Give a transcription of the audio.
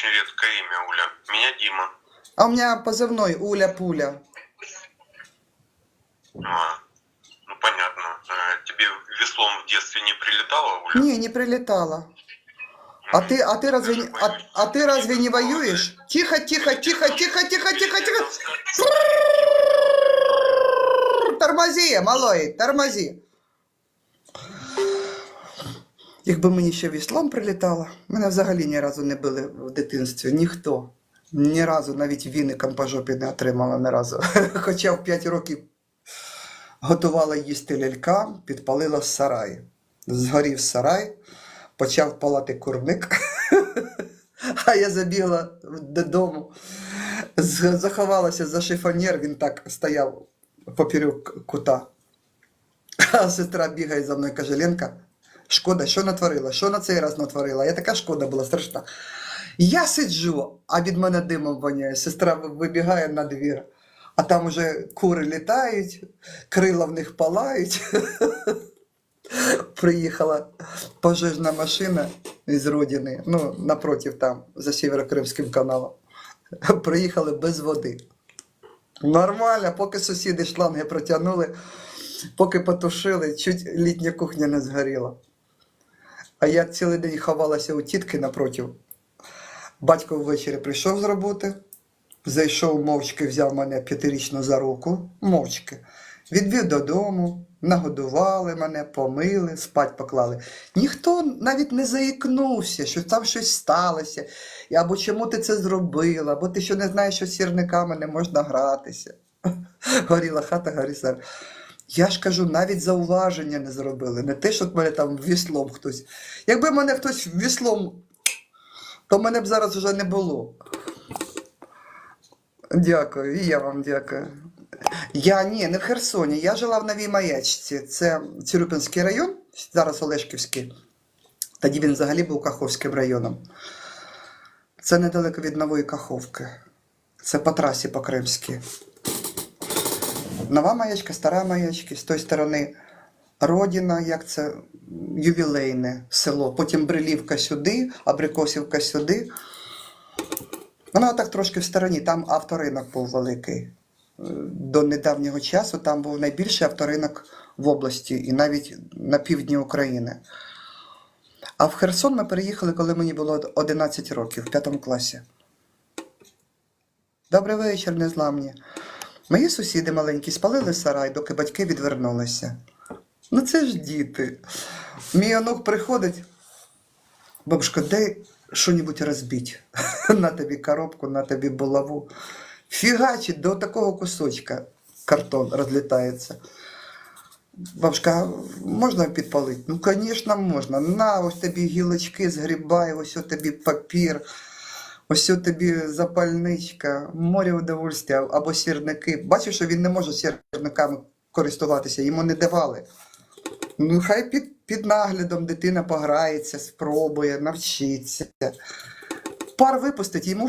очень редкое имя, Уля. Меня Дима. А у меня позывной Уля Пуля. А, ну понятно. Э, Тебе веслом в детстве не прилетало, Уля? Не, не прилетала. А ты, а ты разве, не- а, а ты разве не воюешь? Тихо, тихо, тихо, тихо, тихо, тихо, тихо. Тормози, малой, тормози. Якби мені ще віслом прилітало, мене взагалі ні разу не били в дитинстві. Ніхто. Ні разу навіть віником по жопі не отримала ні разу. Хоча в 5 років готувала їсти лялька, підпалила сарай. Згорів сарай, почав палати курник, а я забігла додому, заховалася за шифонєр, він так стояв поперек кута. А сестра бігає за мною, каже, Ленка, шкода, що натворила? Що на цей раз натворила? Я така шкода була страшна. Я сиджу, а від мене димом воняє. Сестра вибігає на двір, а там уже кури літають, крила в них палають. Приїхала пожежна машина із родини, ну, напротив там, за Сєвєрокримським каналом. Приїхали без води. Нормально, поки сусіди шланги протягнули, поки потушили, чуть літня кухня не згоріла. А я цілий день ховалася у тітки напротив. Батько ввечері прийшов з роботи, зайшов мовчки, взяв мене п'ятирічно за руку, мовчки. Відвів додому, нагодували мене, помили, спать поклали. Ніхто навіть не заікнувся, що там щось сталося, або чому ти це зробила, або ти що не знаєш, що з сірниками не можна гратися. Горіла хата, горі сар. Я ж кажу, навіть зауваження не зробили. Не те, що мене там віслом хтось. Якби мене хтось віслом, то мене б зараз вже не було. Дякую, і я вам дякую. Я ні, не в Херсоні. Я жила в Новій Маячці. Це Цюрюпинський район, зараз Олешківський. Тоді він взагалі був Каховським районом. Це недалеко від Нової Каховки. Це по трасі по Кримській. Нова маячка, стара маячка, з тої сторони Родіна, як це ювілейне село. Потім Брилівка сюди, Абрикосівка сюди. Вона так трошки в стороні, там авторинок був великий. Е, До недавнього часу там був найбільший авторинок в області і навіть на півдні України. А в Херсон ми переїхали, коли мені було 11 років, в 5 класі. Добрий вечір, незламні. Мої сусіди маленькі спалили сарай, доки батьки відвернулися. Ну це ж діти. Мій онук приходить. Бабушка, дай що-небудь розбить. на тобі коробку, на тобі булаву. Фігачить до такого кусочка картон розлітається. Бабушка, можна підпалити? Ну, звісно, можна. На, ось тобі гілочки згрібай, ось тобі папір, ось тобі запальничка, море удовольствия або сірники. Бачиш, що він не може сірниками користуватися, йому не давали. Ну, хай під, під наглядом дитина пограється, спробує, навчиться. Пар випустить, йому